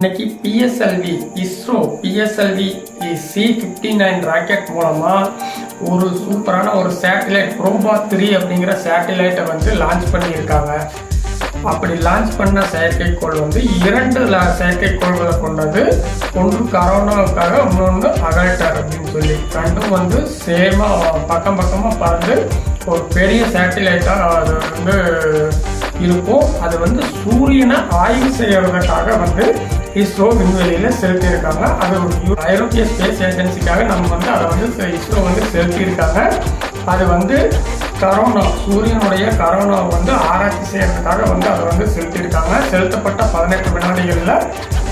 இன்னைக்கு PSLV ISRO PSLV C fifty nine rocket மூலமாக ஒரு சூப்பரான ஒரு சேட்டலைட் ப்ரோபா த்ரீ அப்படிங்கிற சேட்டலைட்டை வந்து லான்ச் பண்ணியிருக்காங்க. அப்படி லான்ச் பண்ண செயற்கைக்கோள் வந்து இரண்டு செயற்கைக்கோள்களை கொண்டது. ஒன்று கரோனாவுக்காக இன்னொன்று அகல்டர் அப்படின்னு சொல்லி. ரெண்டும் வந்து சேமாக பக்கம் பக்கமாக பறந்து ஒரு பெரிய சேட்டலைட்டாக அது வந்து இருக்கும். அது வந்து சூரியனை ஆய்வு செய்யறதுக்காக வந்து இஸ்ரோ விண்வெளியில செலுத்தியிருக்காங்க அது ஒரு ஐரோப்பிய ஸ்பேஸ் ஏஜென்சிக்காக நம்ம வந்து அதை வந்து இஸ்ரோ வந்து செலுத்தியிருக்காங்க அது வந்து கரோனா சூரியனுடைய கரோனா வந்து ஆராய்ச்சி செய்யறதுக்காக வந்து அதை வந்து செலுத்தியிருக்காங்க செலுத்தப்பட்ட பதினெட்டு வினாடிகளில்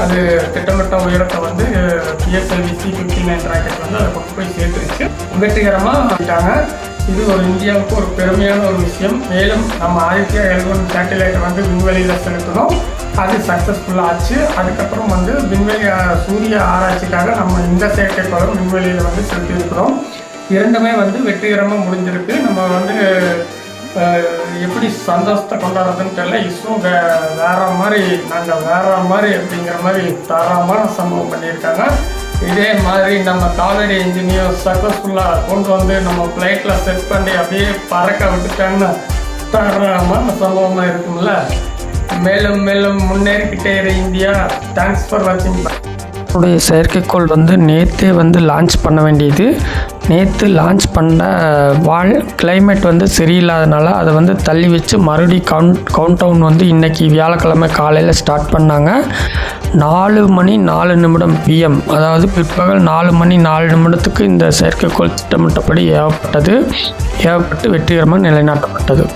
அது திட்டமிட்ட உயரத்தை வந்து PSLV C fifty nine rocket வந்து அதை கொண்டு போய் சேர்த்துருச்சு. வெற்றிகரமாக ஆகிட்டாங்க இது ஒரு இந்தியாவுக்கு ஒரு பெருமையான ஒரு விஷயம். மேலும் நம்ம ஆதித்யா எல்வன் சேட்டலைட்டை வந்து விண்வெளியில் செலுத்தணும். அது சக்ஸஸ்ஃபுல்லாக ஆச்சு. அதுக்கப்புறம் வந்து விண்வெளி சூரிய ஆராய்ச்சிக்காக நம்ம இந்த செயற்கைக்கோளம் விண்வெளியில் வந்து செலுத்தியிருக்கிறோம். இரண்டுமே வந்து வெற்றிகரமாக முடிஞ்சிருக்கு. நம்ம வந்து எப்படி சந்தோஷத்தை கொண்டாடுறதுன்னு தெரியல. இஸ்ரோ வே வேற மாதிரி நாங்கள் வேற மாதிரி அப்படிங்கிற மாதிரி தாராளமான சம்பவம் பண்ணியிருக்காங்க. இதே மாதிரி நம்ம காவேரி இன்ஜினியர் சக்ஸஸ்ஃபுல்லாக கொண்டு வந்து நம்ம ஃப்ளைட்டில் செட் பண்ணி அப்படியே பறக்க விட்டுட்டாங்கன்னா தரமான சம்பவமாக இருக்கும்ல. மேலும் மேலும் முன்னேறிக்கிட்டே இரு இந்தியா. தேங்க்ஸ் ஃபார் வாட்சிங் உடைய செயற்கைக்கோள் வந்து நேற்றே வந்து லான்ச் பண்ண வேண்டியது. நேற்று லான்ச் பண்ண வால் கிளைமேட் வந்து சரியில்லாதனால அதை வந்து தள்ளி வச்சு மறுபடி கவுண்ட் கவுண்ட் டவுன் வந்து இன்றைக்கி வியாழக்கிழமை காலையில் ஸ்டார்ட் பண்ணாங்க. நாலு மணி நாலு நிமிடம் பிஎம் அதாவது பிற்பகல் நாலு மணி நாலு நிமிடத்துக்கு இந்த செயற்கைக்கோள் திட்டமிட்டபடி ஏவப்பட்டது. ஏவப்பட்டு வெற்றிகரமாக நிலைநாட்டப்பட்டது.